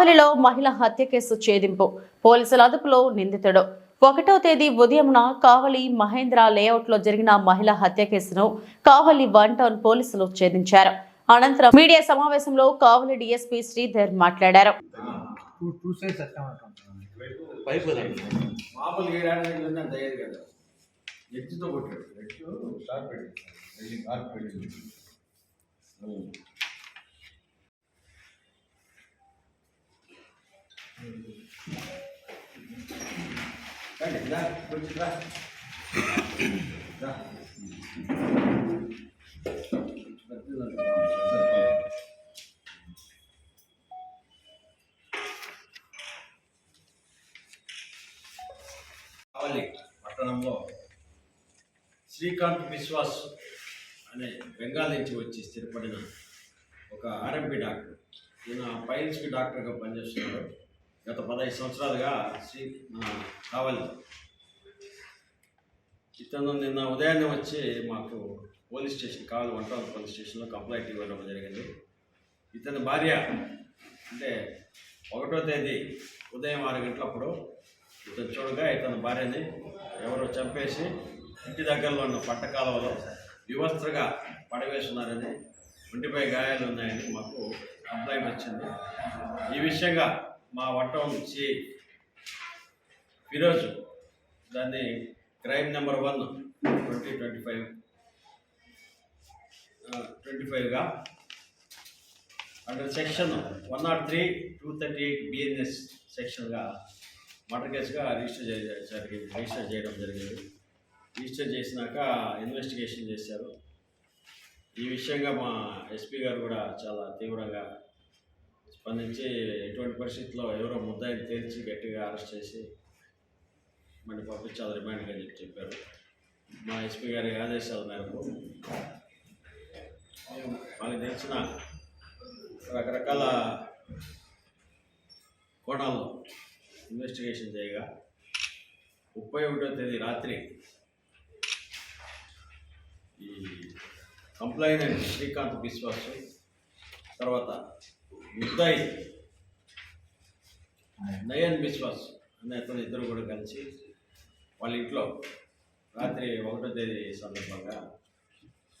కావలిలో మహిళ హత్య కేసు ఛేదింపు. పోలీసుల అదుపులో నిందితుడు. ఒకటో తేదీ ఉదయమున కావలి మహేంద్ర లేఅవుట్లో జరిగిన మహిళ హత్య కేసును కావలి వన్ టౌన్ పోలీసులు ఛేదించారు. అనంతరం మీడియా సమావేశంలో కావలి డిఎస్పీ శ్రీధర్ మాట్లాడారు. టూ టూ సైడ్స్ అట్లా ఉంటాం పైపు రండి, రా, కొంచెం రా. రా. కావలి పట్టణంలో శ్రీకాంత్ విశ్వాస్ అనే బెంగాల్ నుంచి వచ్చి స్థిరపడిన ఒక ఆర్ఎంపీ డాక్టర్ ఈయన పైల్స్కి డాక్టర్గా పనిచేస్తున్నాడు గత పదహైదు సంవత్సరాలుగా శ్రీ మన ఇతను నిన్న ఉదయాన్నే వచ్చి మాకు పోలీస్ స్టేషన్ కావాలి వంట పోలీస్ స్టేషన్లో కంప్లైంట్ ఇవ్వడం జరిగింది. ఇతని భార్య అంటే ఒకటో తేదీ ఉదయం ఆరు గంటలప్పుడు ఇతను చూడగా ఇతని భార్యని ఎవరో చంపేసి ఇంటి దగ్గరలో ఉన్న పట్ట కాలువలో వివస్త్రగా పడవేస్తున్నారని ఒంటిపై గాయాలు ఉన్నాయని మాకు కంప్లైంట్ వచ్చింది. ఈ విషయంగా మా వట్టం సి ఫిరోజ్ దాన్ని crime number one twenty twenty five twenty ఫైవ్గా under section one naught three two thirty eight BNS సెక్షన్గా murder కేసుగా రిజిస్టర్ చేయ జరిగింది రిజిస్టర్ చేయడం జరిగింది. రిజిస్టర్ చేసినాక ఇన్వెస్టిగేషన్ చేశారు. ఈ విషయంగా మా ఎస్పీ గారు కూడా చాలా తీవ్రంగా స్పందించి ఎటువంటి పరిస్థితుల్లో ఎవరో ముద్దాయిని తేల్చి గట్టిగా అరెస్ట్ చేసి మళ్ళీ పంపించాలి రిమాండ్గా చెప్పి చెప్పారు. మా ఎస్పీ గారి ఆదేశాల మేరకు వాళ్ళకి తెలిసిన రకరకాల కోణాల్లో ఇన్వెస్టిగేషన్ చేయగా ముప్పై ఒకటో తేదీ రాత్రి ఈ కంప్లైనెంట్ శ్రీకాంత్ బిశ్వాస్ తర్వాత ముద్దాయి. నయన్ బిశ్వాస్ అనే అతను ఇద్దరు కూడా కలిసి వాళ్ళ ఇంట్లో రాత్రి ఒకటో తేదీ సందర్భంగా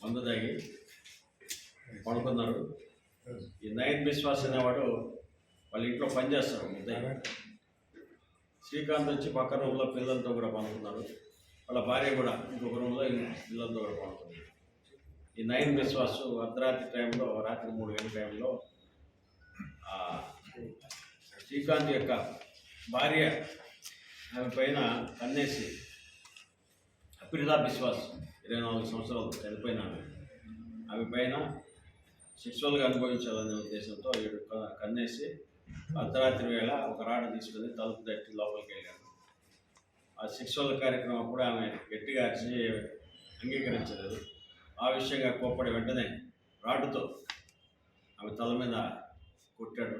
మందు తాగి పడుకున్నారు. ఈ నయన్ బిశ్వాస్ అనేవాడు వాళ్ళ ఇంట్లో పనిచేస్తారు ముద్దాయి. శ్రీకాంత్ వచ్చి పక్క రూమ్లో పిల్లలతో కూడా పడుకున్నారు. వాళ్ళ భార్య కూడా ఇంకొక రూమ్లో పిల్లలతో కూడా పడుకుంది ఈ నయన్ విశ్వాస్ అర్ధరాత్రి టైంలో రాత్రి మూడు గంటల టైంలో శ్రీకాంత్ యొక్క భార్య ఆమె పైన కన్నేసి అప్రిదా విశ్వాస్ ఇరవై నాలుగు సంవత్సరాలు చనిపోయిన ఆమె ఆమె పైన శిక్షలుగా అనుభవించాలనే ఉద్దేశంతో ఏడు కన్నేసి అర్ధరాత్రి వేళ ఒక రాడ్ తీసుకుని తలుపు తట్టి లోపలికి వెళ్ళాడు. ఆ శిక్షల కార్యక్రమం అప్పుడు ఆమె గట్టిగా అరిచి అంగీకరించలేదు. ఆ విషయంగా కోప్పడి వెంటనే రాడ్డుతో ఆమె తల మీద కొట్టాడు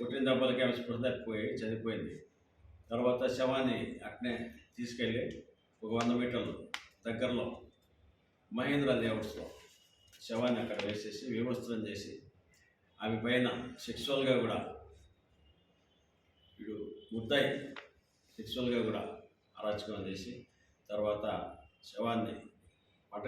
కొట్టిన దెబ్బలకి ఆమె స్పృహ తప్పిపోయి చనిపోయింది. తర్వాత శవాన్ని అట్నే తీసుకెళ్ళి ఒక వంద మీటర్లు దగ్గరలో మహేంద్ర లేఅవుట్స్లో శవాన్ని అక్కడ వేసేసి వివస్త్రం చేసి ఆమె పైన సెక్సువల్గా కూడా వీడు ముద్దాయి సెక్సువల్గా కూడా అరాచకం చేసి తర్వాత శవాన్ని